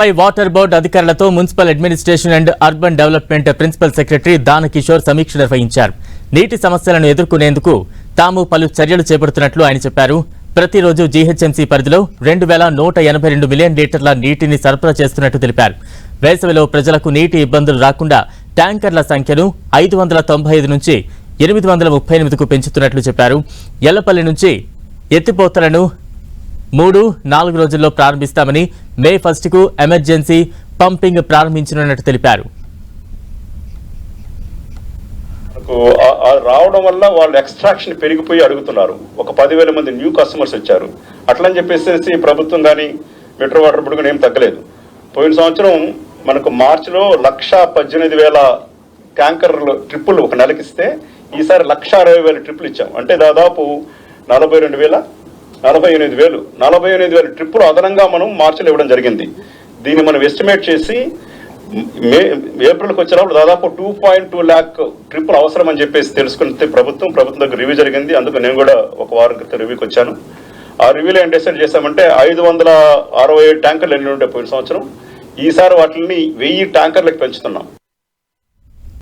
పై water board అధికారులతో municipal administration and urban development principal secretary Dana Kishore సమీక్ష నిర్వహించారు. నీటి సమస్యలను ఎదుర్కొనేందుకు తాము పలు చర్యలు చేపడుతున్నట్లు ఆయన చెప్పారు. ప్రతిరోజు జీహెచ్ఎంసీ పరిధిలో రెండు వేల నూట ఎనభై రెండు మిలియన్ లీటర్ల నీటిని సరఫరా చేస్తున్నట్టు తెలిపారు. వేసవిలో ప్రజలకు నీటి ఇబ్బందులు రాకుండా ట్యాంకర్ల సంఖ్యను ఐదు వందల తొంభై ఐదు నుంచి ఎనిమిది వందల ముప్పై ఎనిమిదికు పెంచుతున్నట్లు చెప్పారు. ఎల్లపల్లి నుంచి ఎత్తిపోతలను మూడు నాలుగు రోజుల్లో ప్రారంభిస్తామని మే ఫస్ట్కు ఎమర్జెన్సీ పంపింగ్ ప్రారంభించనున్నట్టు తెలిపారు. మనకు రావడం వల్ల వాళ్ళు ఎక్స్ట్రాక్షన్ పెరిగిపోయి అడుగుతున్నారు. ఒక పదివేల మంది న్యూ కస్టమర్స్ వచ్చారు. అట్లని చెప్పేసి ప్రభుత్వం కానీ మెట్రో వాటర్ బోర్డు కానీ ఏం తగ్గలేదు. పోయిన సంవత్సరం మనకు మార్చిలో లక్ష పద్దెనిమిది వేల ట్యాంకర్లు ట్రిప్పులు ఒక నెలకిస్తే ఈసారి లక్ష అరవై వేల ట్రిప్పులు ఇచ్చాం. అంటే దాదాపు నలభై రెండు వేల నలభై ఎనిమిది వేలు. నలభై ఎనిమిది వేలు ట్రిప్పులు అదనంగా మనం మార్చిలో ఇవ్వడం జరిగింది. దీన్ని మనం ఎస్టిమేట్ చేసి మే ఏప్రిల్కి వచ్చినప్పుడు దాదాపు టూ పాయింట్ టూ ల్యాక్ ట్రిప్పులు అవసరం అని చెప్పేసి తెలుసుకుంటే ప్రభుత్వం ప్రభుత్వం దగ్గర రివ్యూ జరిగింది. అందుకు నేను కూడా ఒక వారం క్రితం రివ్యూకి వచ్చాను. ఆ రివ్యూలో ఏం డిసైడ్ చేశామంటే ఐదు వందల అరవై ఏడు ట్యాంకర్లు ఎన్ని ఉండే పోయిన సంవత్సరం? ఈసారి వాటిని వెయ్యి ట్యాంకర్లకు పెంచుతున్నాం.